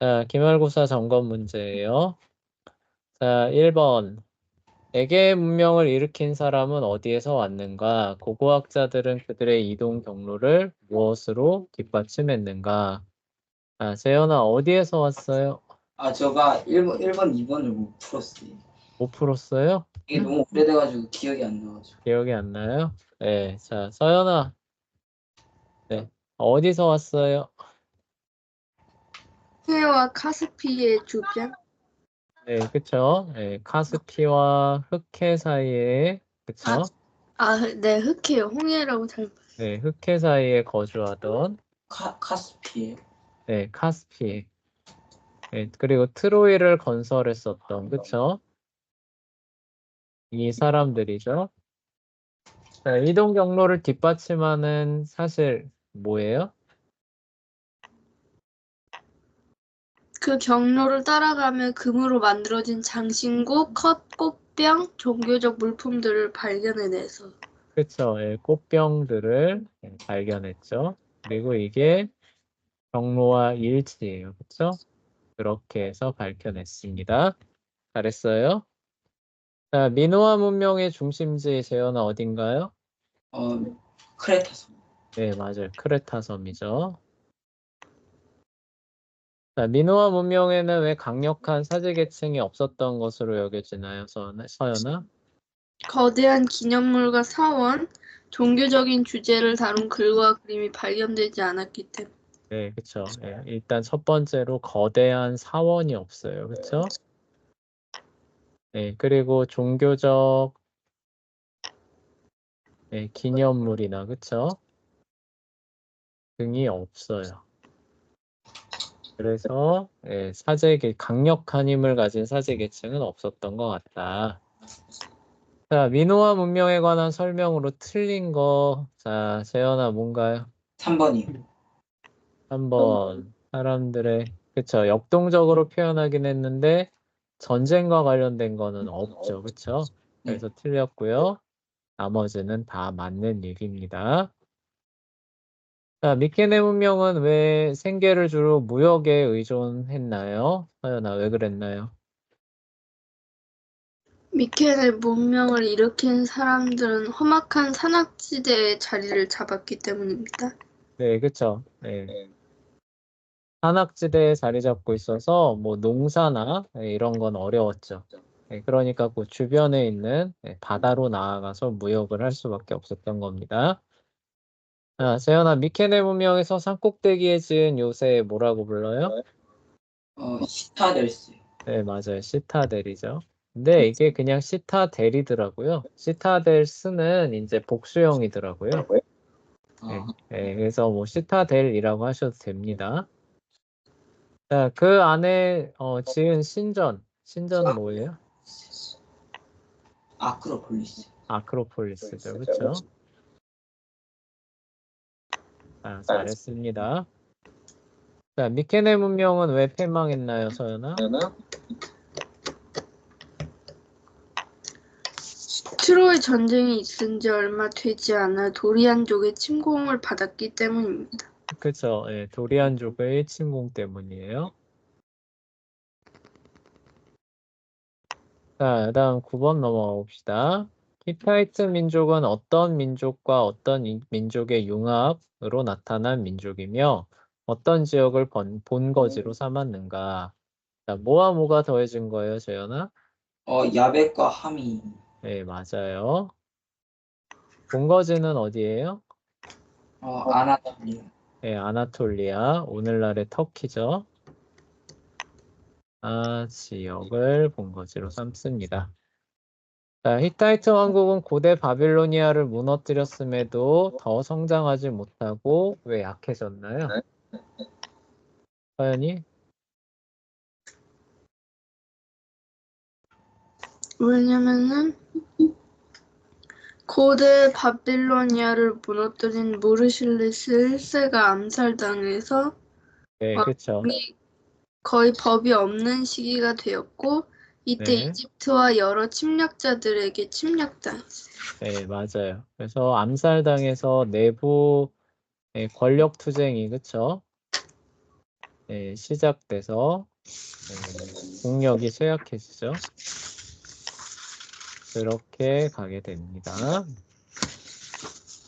자, 기말고사 점검 문제예요. 자, 1번. 에게 문명을 일으킨 사람은 어디에서 왔는가? 고고학자들은 그들의 이동 경로를 무엇으로 뒷받침했는가? 아, 재현아, 어디에서 왔어요? 아, 제가 1번, 1번, 2번을 못 풀었어요. 못 풀었어요? 이게 너무 오래돼가지고 기억이 안 나가지고. 기억이 안 나요? 네, 자, 서연아. 네, 어디서 왔어요? 해와 카스피의 주변? 네, 그쵸? 네, 카스피와 흑해 사이에, 그쵸? 아. 아, 네, 흑해요. 홍해라고 잘. 네, 흑해 사이에 거주하던 카, 카스피에. 네, 카스피. 네, 그리고 트로이를 건설했었던, 그쵸? 이 사람들이죠. 자, 이동 경로를 뒷받침하는 사실 뭐예요? 그 경로를 따라가며 금으로 만들어진 장신구, 컵, 꽃병, 종교적 물품들을 발견해내서. 그쵸? 예, 꽃병들을 예, 발견했죠. 그리고 이게 경로와 일치예요. 그쵸? 그렇게 해서 밝혀냈습니다. 잘했어요. 자, 미노아 문명의 중심지 재현아 어딘가요? 어, 크레타 섬. 네, 맞아요. 크레타 섬이죠. 자, 미노아 문명에는 왜 강력한 사제 계층이 없었던 것으로 여겨지나요, 서연아? 거대한 기념물과 사원, 종교적인 주제를 다룬 글과 그림이 발견되지 않았기 때문에. 네, 그쵸. 예, 일단 첫 번째로 거대한 사원이 없어요. 그쵸? 네, 그리고 종교적 네, 기념물이나, 그쵸? 등이 없어요. 그래서 예, 사제계 강력한 힘을 가진 사제 계층은 없었던 것 같다. 자, 미노아 문명에 관한 설명으로 틀린 거, 자, 재현아 뭔가요? 3번이요. 한번 사람들의 그쵸 역동적으로 표현하긴 했는데 전쟁과 관련된 거는 없죠, 그쵸? 그래서 틀렸고요. 나머지는 다 맞는 얘기입니다. 자, 미케네 문명은 왜 생계를 주로 무역에 의존했나요? 서연아, 왜 그랬나요? 미케네 문명을 일으킨 사람들은 험악한 산악지대에 자리를 잡았기 때문입니다. 네, 그쵸. 네. 산악지대에 자리 잡고 있어서 뭐 농사나 네, 이런 건 어려웠죠. 네, 그러니까 그 주변에 있는 네, 바다로 나아가서 무역을 할 수밖에 없었던 겁니다. 자, 세연아, 미케네 문명에서 산꼭대기에 지은 요새 뭐라고 불러요? 어, 시타델스. 네, 맞아요. 시타델이죠. 근데 이게 그냥 시타델이더라고요. 시타델스는 이제 복수형이더라고요. 어, 네, 그래서 뭐 시타델이라고 하셔도 됩니다. 자, 그 안에 어, 지은 신전, 신전은 뭐예요? 아크로폴리스. 아크로폴리스죠, 그렇죠? 아, 잘했습니다. 자, 미케네 문명은 왜 패망했나요, 서연아? 트로이 전쟁이 있은 지 얼마 되지 않아 도리안족의 침공을 받았기 때문입니다. 그렇죠. 예, 도리안족의 침공 때문이에요. 자, 다음 9번 넘어가 봅시다. 히타이트 민족은 어떤 민족과 어떤 이- 민족의 융합으로 나타난 민족이며 어떤 지역을 번, 본거지로 삼았는가? 자, 뭐와 뭐가 더해진 거예요, 재현아? 어, 야벳과 하미. 네, 맞아요. 본거지는 어디예요? 어, 아나톨리아. 네, 아나톨리아, 오늘날의 터키죠. 아, 지역을 본거지로 삼습니다. 자, 히타이트 왕국은 고대 바빌로니아를 무너뜨렸음에도 더 성장하지 못하고 왜 약해졌나요? 서연이? 왜냐면은 고대 바빌로니아를 무너뜨린 무르실리스 1세가 암살당해서 네. 거의- 거의 법이 없는 시기가 되었고 이때 네. 이집트와 여러 침략자들에게 침략당했어요. 네, 맞아요. 그래서 암살당해서 내부 예, 권력 투쟁이, 그쵸? 예, 시작돼서 예, 국력이 쇠약해지죠. 그렇게 가게 됩니다.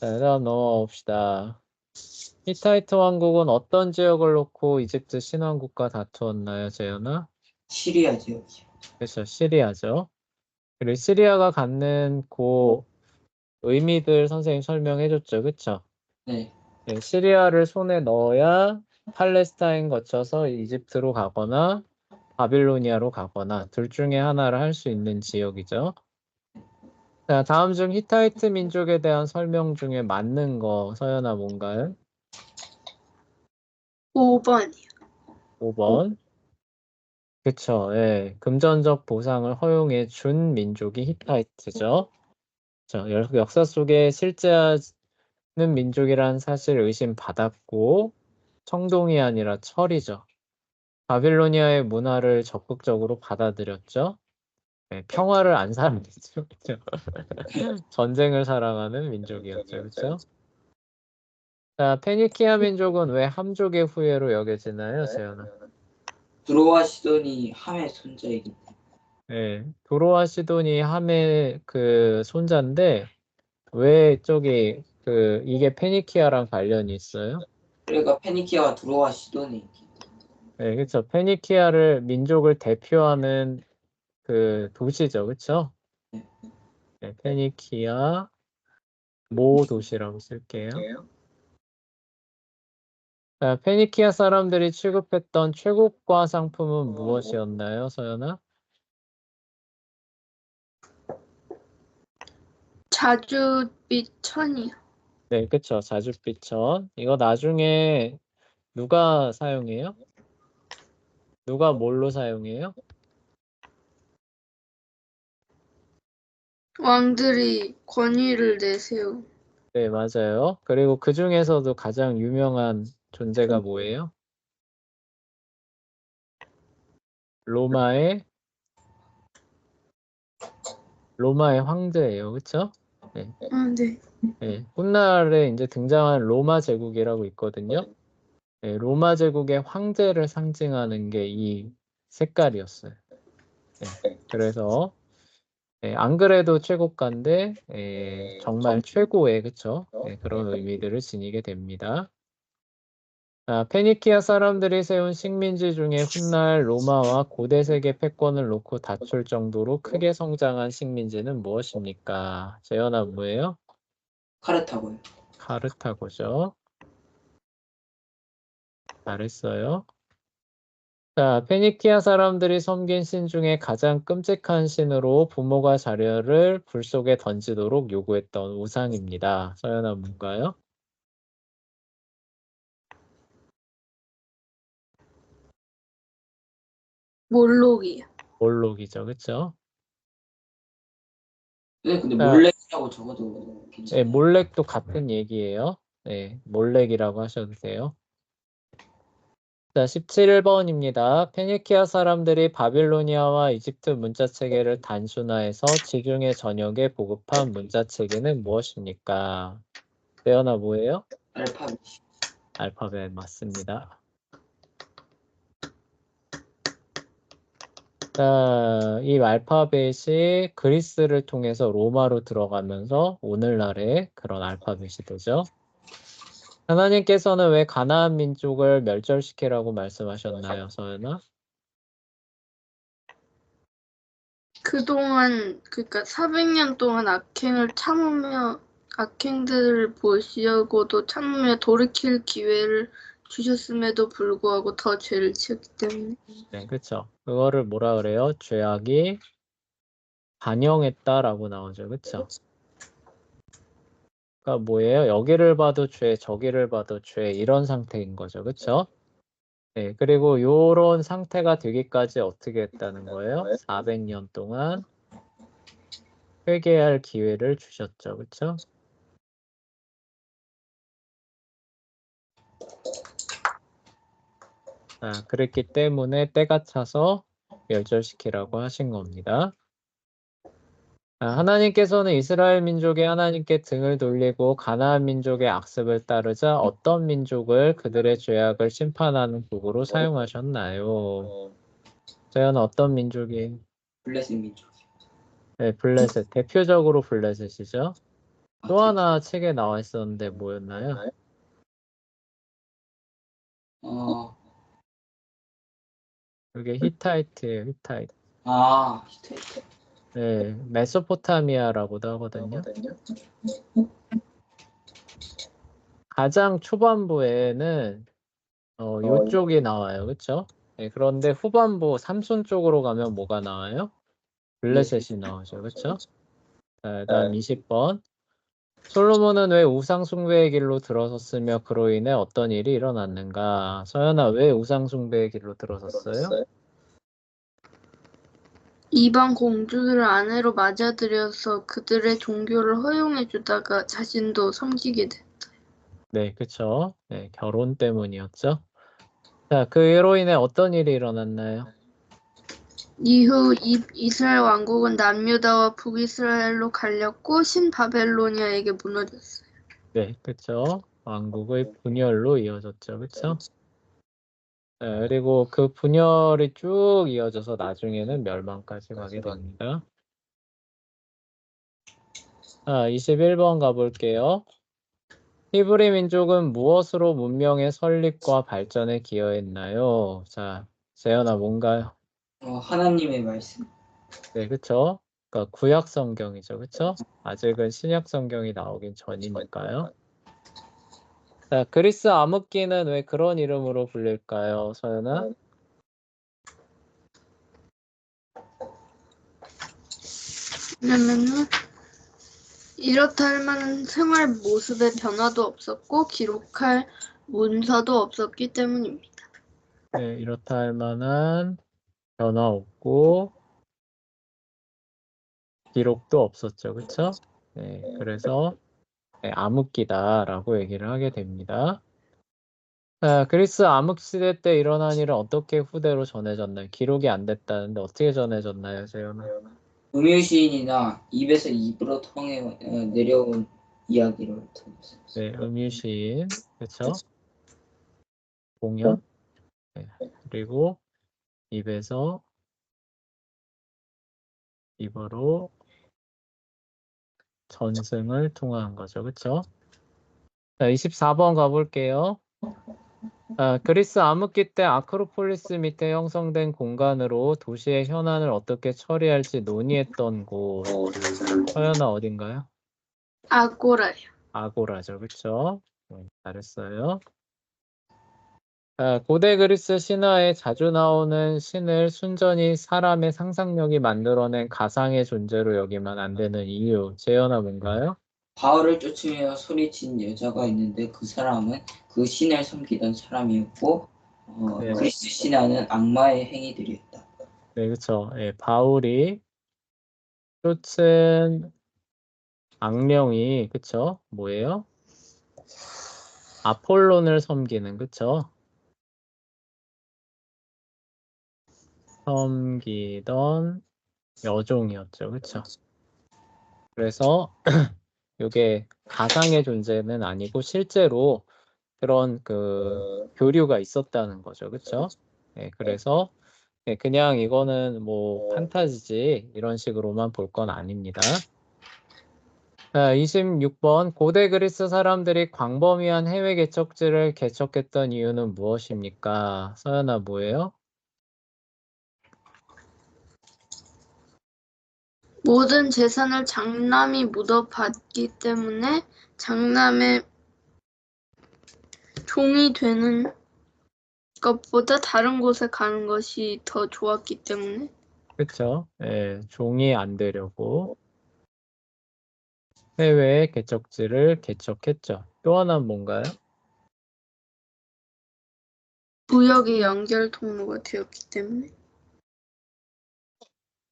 자, 다음 넘어가 봅시다. 히타이트 왕국은 어떤 지역을 놓고 이집트 신왕국과 다투었나요, 재현아? 시리아 지역이요. 그렇죠, 시리아죠. 그리고 시리아가 갖는 그 의미들 선생님 설명해 줬죠, 그렇죠? 네. 네, 시리아를 손에 넣어야 팔레스타인 거쳐서 이집트로 가거나 바빌로니아로 가거나 둘 중에 하나를 할 수 있는 지역이죠. 자, 다음 중 히타이트 민족에 대한 설명 중에 맞는 거 서연아 뭔가요? 5번이요. 5번. 그쵸, 예. 금전적 보상을 허용해 준 민족이 히타이트죠. 저 역- 역사 속에 실제하는 민족이란 사실 의심받았고, 청동이 아니라 철이죠. 바빌로니아의 문화를 적극적으로 받아들였죠. 예, 평화를 안 사랑했죠. 그죠? 전쟁을 사랑하는 민족이었죠. 그렇죠? 자, 페니키아 민족은 왜 함족의 후예로 여겨지나요, 세연아? 드로아 시돈이 함의 손자이기 때문에. 예, 도로와 시돈이 함의 그 손자인데 왜 저기 그 이게 페니키아랑 관련이 있어요? 그러니까 페니키아가 드로아 시돈이. 예, 그렇죠. 페니키아를 민족을 대표하는 그 도시죠, 그렇죠? 네, 페니키아 모 도시라고 쓸게요. 자, 페니키아 사람들이 취급했던 최고가 상품은 무엇이었나요, 서연아? 자주빛 천이요. 네, 그쵸. 자줏빛천. 이거 나중에 누가 사용해요? 누가 뭘로 사용해요? 왕들이 권위를 내세우. 네, 맞아요. 그리고 그 중에서도 가장 유명한 존재가 뭐예요? 로마의 로마의 황제예요. 그쵸? 아, 네. 네, 훗날에 이제 등장한 로마 제국이라고 있거든요. 네, 로마 제국의 황제를 상징하는 게 이 색깔이었어요. 네, 그래서 네, 안 그래도 최고가인데 예, 정말 최고의 그쵸? 네, 그런 의미들을 지니게 됩니다. 자, 페니키아 사람들이 세운 식민지 중에 훗날 로마와 고대 세계 패권을 놓고 다툴 정도로 크게 성장한 식민지는 무엇입니까? 재현아 뭐예요? 카르타고요. 카르타고죠. 잘했어요. 자, 페니키아 사람들이 섬긴 신 중에 가장 끔찍한 신으로 부모가 자녀를 불 속에 던지도록 요구했던 우상입니다. 서연아 뭔가요? 몰록이요. 몰록이죠, 그쵸? 네, 근데 자. 몰래라고 적어도 네, 괜찮아요. 몰렉도 같은 얘기예요. 네, 몰렉이라고 하셔도 돼요. 자, 17번입니다. 페니키아 사람들이 바빌로니아와 이집트 문자 체계를 단순화해서 지중해 전역에 보급한 문자 체계는 무엇입니까? 레어나 뭐예요? 알파벳. 알파벳 맞습니다. 자, 이 알파벳이 그리스를 통해서 로마로 들어가면서 오늘날의 그런 알파벳이 되죠. 하나님께서는 왜 가나안 민족을 멸절시키라고 말씀하셨나요, 서연아? 그동안 그러니까 400년 동안 악행을 참으며 악행들을 보시고도 참으며 돌이킬 기회를 주셨음에도 불구하고 더 죄를 지었기 때문에 네, 그렇죠. 그거를 뭐라 그래요? 죄악이 반영했다라고 나오죠, 그렇죠? 그러니까 뭐예요? 여기를 봐도 죄, 저기를 봐도 죄 이런 상태인 거죠, 그렇죠? 네, 그리고 요런 상태가 되기까지 어떻게 했다는 거예요? 400년 동안 회개할 기회를 주셨죠, 그렇 죠? 자, 그랬기 때문에 때가 차서 멸절시키라고 하신 겁니다. 아, 하나님께서는 이스라엘 민족이 하나님께 등을 돌리고 가나안 민족의 악습을 따르자 어떤 민족을 그들의 죄악을 심판하는 도구로 사용하셨나요? 저희는 어떤 민족이? 블레셋 민족. 네, 블레셋. 대표적으로 블레셋이죠. 아, 또 하나 책에 나와 있었는데 뭐였나요? 어, 그게 히타이트예요, 히타이트. 아, 히타이트. 네, 메소포타미아라고도 하거든요. 가장 초반부에는 어, 요쪽이 나와요. 그쵸? 네, 그런데 후반부 삼손 쪽으로 가면 뭐가 나와요? 블레셋이 나오죠. 그쵸? 자, 다음 20번. 솔로몬은 왜 우상 숭배의 길로 들어섰으며 그로 인해 어떤 일이 일어났는가? 서연아, 왜 우상 숭배의 길로 들어섰어요? 이방 공주들을 아내로 맞아들여서 그들의 종교를 허용해 주다가 자신도 섬기게 돼. 네, 그쵸? 네, 결혼 때문이었죠. 자, 그로 인해 어떤 일이 일어났나요? 이후 이, 이스라엘 왕국은 남유다와 북이스라엘로 갈렸고 신바벨로니아에게 무너졌어요. 네, 그쵸. 왕국의 분열로 이어졌죠. 그쵸? 네, 그리고 그 분열이 쭉 이어져서 나중에는 멸망까지 가게 됩니다. 자, 21번 가볼게요. 히브리 민족은 무엇으로 문명의 설립과 발전에 기여했나요? 자, 재현아 뭔가요? 어, 하나님의 말씀. 네, 그쵸? 그러니까 구약 성경이죠. 그쵸? 아직은 신약 성경이 나오긴 전이니까요. 자, 그리스 암흑기는 왜 그런 이름으로 불릴까요, 서연아? 왜냐면은 이렇다 할 만한 생활 모습에 변화도 없었고 기록할 문서도 없었기 때문입니다. 네, 이렇다 할 만한 변화 없고 기록도 없었죠. 그쵸? 네, 그래서 네, 암흑기다라고 얘기를 하게 됩니다. 자, 그리스 암흑 시대 때 일어난 일은 어떻게 후대로 전해졌나요? 기록이 안 됐다는데 어떻게 전해졌나요, 재현아? 음유시인이나 입에서 입으로 통해 어, 내려온 이야기를 통해서. 네, 음유시인, 그쵸? 공연, 네, 그리고 입에서 입으로 전승을 통한 거죠, 그쵸? 자, 24번 가볼게요. 아, 그리스 암흑기 때 아크로폴리스 밑에 형성된 공간으로 도시의 현안을 어떻게 처리할지 논의했던 곳. 서연아 어딘가요? 아고라요. 아고라죠, 그쵸? 네, 잘했어요. 아, 고대 그리스 신화에 자주 나오는 신을 순전히 사람의 상상력이 만들어낸 가상의 존재로 여기면 안 되는 이유. 재현아 뭔가요? 바울을 쫓으며 소리친 여자가 있는데 그 사람은 그 신을 섬기던 사람이었고 어, 네. 그리스 신화는 악마의 행위들이었다. 네, 그쵸. 예, 바울이 쫓은 악령이, 그쵸? 뭐예요? 아폴론을 섬기는, 그쵸? 섬기던 여종이었죠, 그쵸? 그래서 이게 가상의 존재는 아니고 실제로 그런 그 교류가 있었다는 거죠, 그쵸? 네, 그래서 네, 그냥 이거는 뭐 판타지지 이런 식으로만 볼 건 아닙니다. 자, 26번 고대 그리스 사람들이 광범위한 해외 개척지를 개척했던 이유는 무엇입니까? 서연아 뭐예요? 모든 재산을 장남이 묻어 받기 때문에 장남의 종이 되는 것보다 다른 곳에 가는 것이 더 좋았기 때문에 그쵸? 예, 종이 안 되려고 해외 개척지를 개척했죠. 또 하나는 뭔가요? 무역의 연결 통로가 되었기 때문에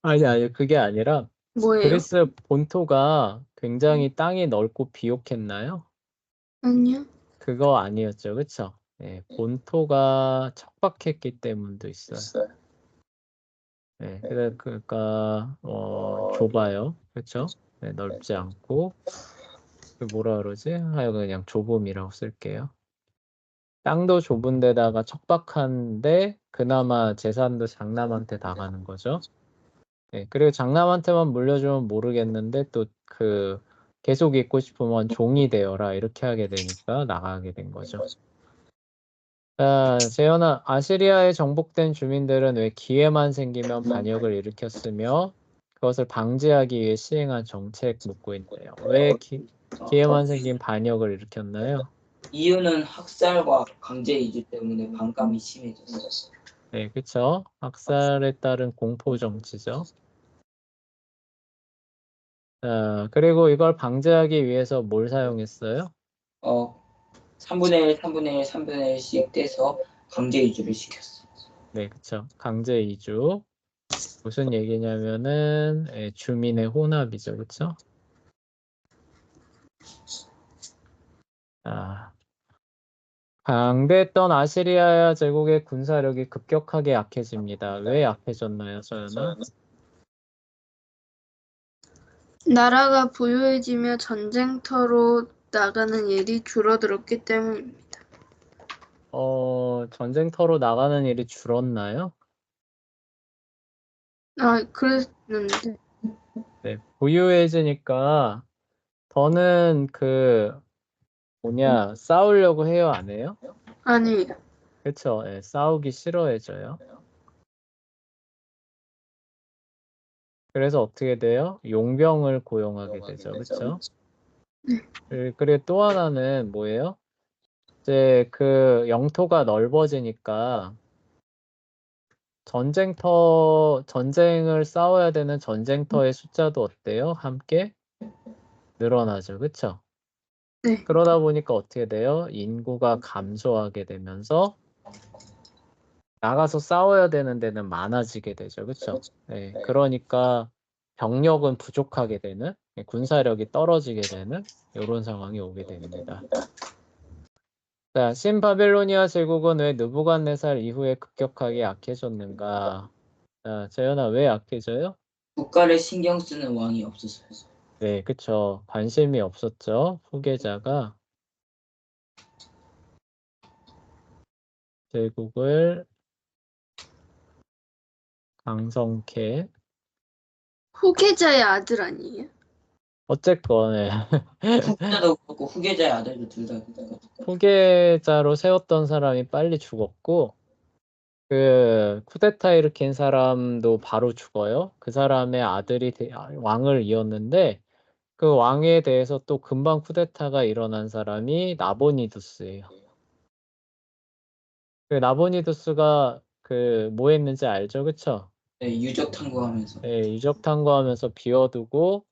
아니, 아니, 그게 아니라 뭐예요? 그리스 본토가 굉장히 땅이 넓고 비옥했나요? 아니요. 그거 아니었죠, 그쵸? 예, 본토가 척박했기 때문도 있어요. 네, 그래, 그러니까 어, 좁아요. 그렇죠? 네, 넓지 않고 그 뭐라 그러지? 하여간 그냥 좁음이라고 쓸게요. 땅도 좁은 데다가 척박한데 그나마 재산도 장남한테 다 가는 거죠. 네, 그리고 장남한테만 물려주면 모르겠는데 또 그 계속 있고 싶으면 종이 되어라 이렇게 하게 되니까 나가게 된 거죠. 자, 재현아, 아시리아에 정복된 주민들은 왜 기회만 생기면 반역을 일으켰으며 그것을 방지하기 위해 시행한 정책 묻고 있네요. 왜 기, 기회만 생긴 반역을 일으켰나요? 이유는 학살과 강제 이주 때문에 반감이 심해졌어. 네, 그쵸. 학살에 따른 공포 정치죠. 자, 그리고 이걸 방지하기 위해서 뭘 사용했어요? 어, 3분의 1, 3분의 1, 3분의 1씩 떼서 강제 이주를 시켰어. 네, 그쵸. 강제 이주. 무슨 얘기냐면은 예, 주민의 혼합이죠, 그쵸? 아, 강대했던 아시리아 제국의 군사력이 급격하게 약해집니다. 왜 약해졌나요, 서연아? 나라가 부유해지며 전쟁터로 나가는 일이 줄어들었기 때문입니다. 어, 전쟁터로 나가는 일이 줄었나요? 아, 그랬는데. 네, 부유해지니까 더는 그 뭐냐 싸우려고 해요, 안 해요? 아니, 그쵸? 예, 싸우기 싫어해져요. 그래서 어떻게 돼요? 용병을 고용하게 되죠, 그쵸? 그- 그리고 또 하나는 뭐예요? 이제 그 영토가 넓어지니까 전쟁터, 전쟁을 싸워야 되는 전쟁터의 숫자도 어때요? 함께 늘어나죠, 그쵸? 네. 그러다 보니까 어떻게 돼요? 인구가 감소하게 되면서 나가서 싸워야 되는 데는 많아지게 되죠, 그쵸? 네, 그러니까 병력은 부족하게 되는, 예, 군사력이 떨어지게 되는 이런 상황이 오게 됩니다. 자, 신바빌로니아 제국은 왜 느부갓네살 이후에 급격하게 약해졌는가? 자, 재현아 왜 약해져요? 국가를 신경 쓰는 왕이 없었어요. 네, 그쵸. 관심이 없었죠. 후계자가 제국을 강성케 후계자의 아들 아니에요? 어쨌건 예. 후계자도 그렇고 후계자의 아들도 둘다 그렇고. 후계자로 세웠던 사람이 빨리 죽었고 그 쿠데타 일으킨 사람도 바로 죽어요. 그 사람의 아들이 대- 아, 왕을 이었는데 그 왕에 대해서 또 금방 쿠데타가 일어난 사람이 나보니두스예요. 그 나보니두스가 그 뭐 했는지 알죠? 그쵸? 네, 유적 탐구하면서 네, 유적 탐구하면서 비워두고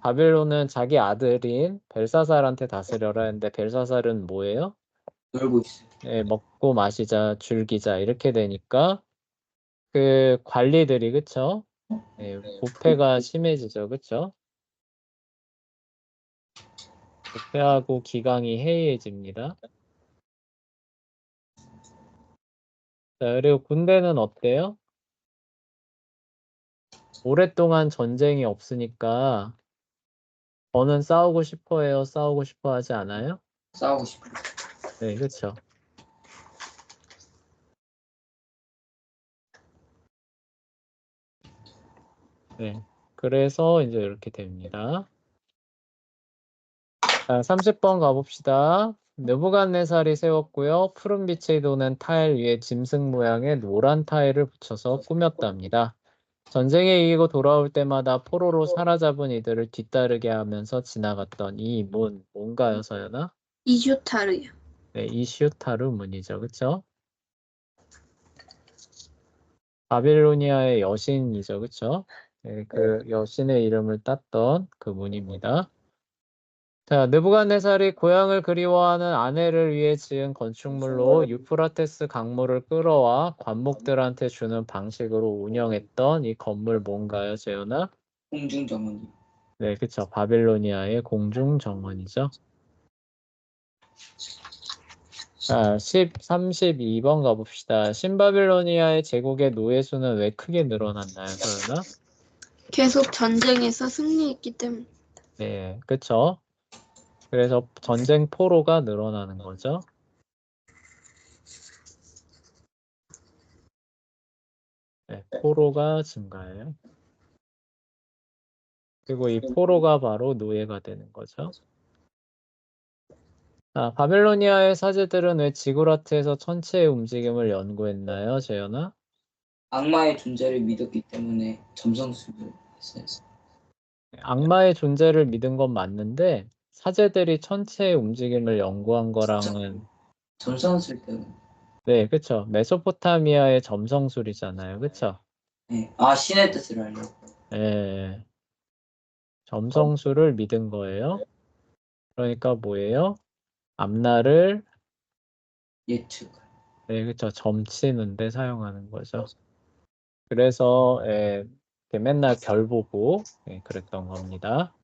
바빌론은 자기 아들인 벨사살한테 다스려라 했는데 벨사살은 뭐예요? 놀고 있어요. 예, 먹고 마시자, 즐기자 이렇게 되니까 그 관리들이 그쵸? 예, 부패가 심해지죠, 그쵸? 부패하고 기강이 해이해집니다. 자, 그리고 군대는 어때요? 오랫동안 전쟁이 없으니까 저는 싸우고 싶어 해요, 싸우고 싶어 하지 않아요? 싸우고 싶어요. 네, 그쵸. 네, 그래서 이제 이렇게 됩니다. 자, 30번 가봅시다. 느부갓네살이 세웠고요. 푸른 빛이 도는 타일 위에 짐승 모양의 노란 타일을 붙여서 꾸몄답니다. 전쟁에 이기고 돌아올 때마다 포로로 사로잡은 이들을 뒤따르게 하면서 지나갔던 이 문, 뭔가요, 서연아? 이슈타르요. 네, 이슈타르 문이죠. 그쵸? 바빌로니아의 여신이죠. 그쵸? 네, 그 여신의 이름을 땄던 그 문입니다. 자, 느부갓네살이 고향을 그리워하는 아내를 위해 지은 건축물로 유프라테스 강물을 끌어와 관목들한테 주는 방식으로 운영했던 이 건물 뭔가요, 재현아? 공중정원이 네, 그쵸. 바빌로니아의 공중 정원이죠. 자, 10, 32번 가봅시다. 신바빌로니아의 제국의 노예 수는 왜 크게 늘어났나요, 서연아? 계속 전쟁에서 승리했기 때문에. 네, 그쵸. 그래서 전쟁 포로가 늘어나는 거죠. 네, 포로가 증가해요. 그리고 이 포로가 바로 노예가 되는 거죠. 자, 바빌로니아의 사제들은 왜 지구라트에서 천체의 움직임을 연구했나요, 재현아? 악마의 존재를 믿었기 때문에 점성술을 했어요. 악마의 존재를 믿은 건 맞는데 사제들이 천체의 움직임을 연구한 거랑은 점성술 때문에. 네, 그쵸. 메소포타미아의 점성술이잖아요. 그쵸? 네. 아 신의 뜻을 알려고. 예. 점성술을 믿은 거예요. 그러니까 뭐예요? 앞날을 예측. 네, 그쵸. 점치는데 사용하는 거죠. 그래서 예, 이렇게 맨날 별 보고 예, 그랬던 겁니다.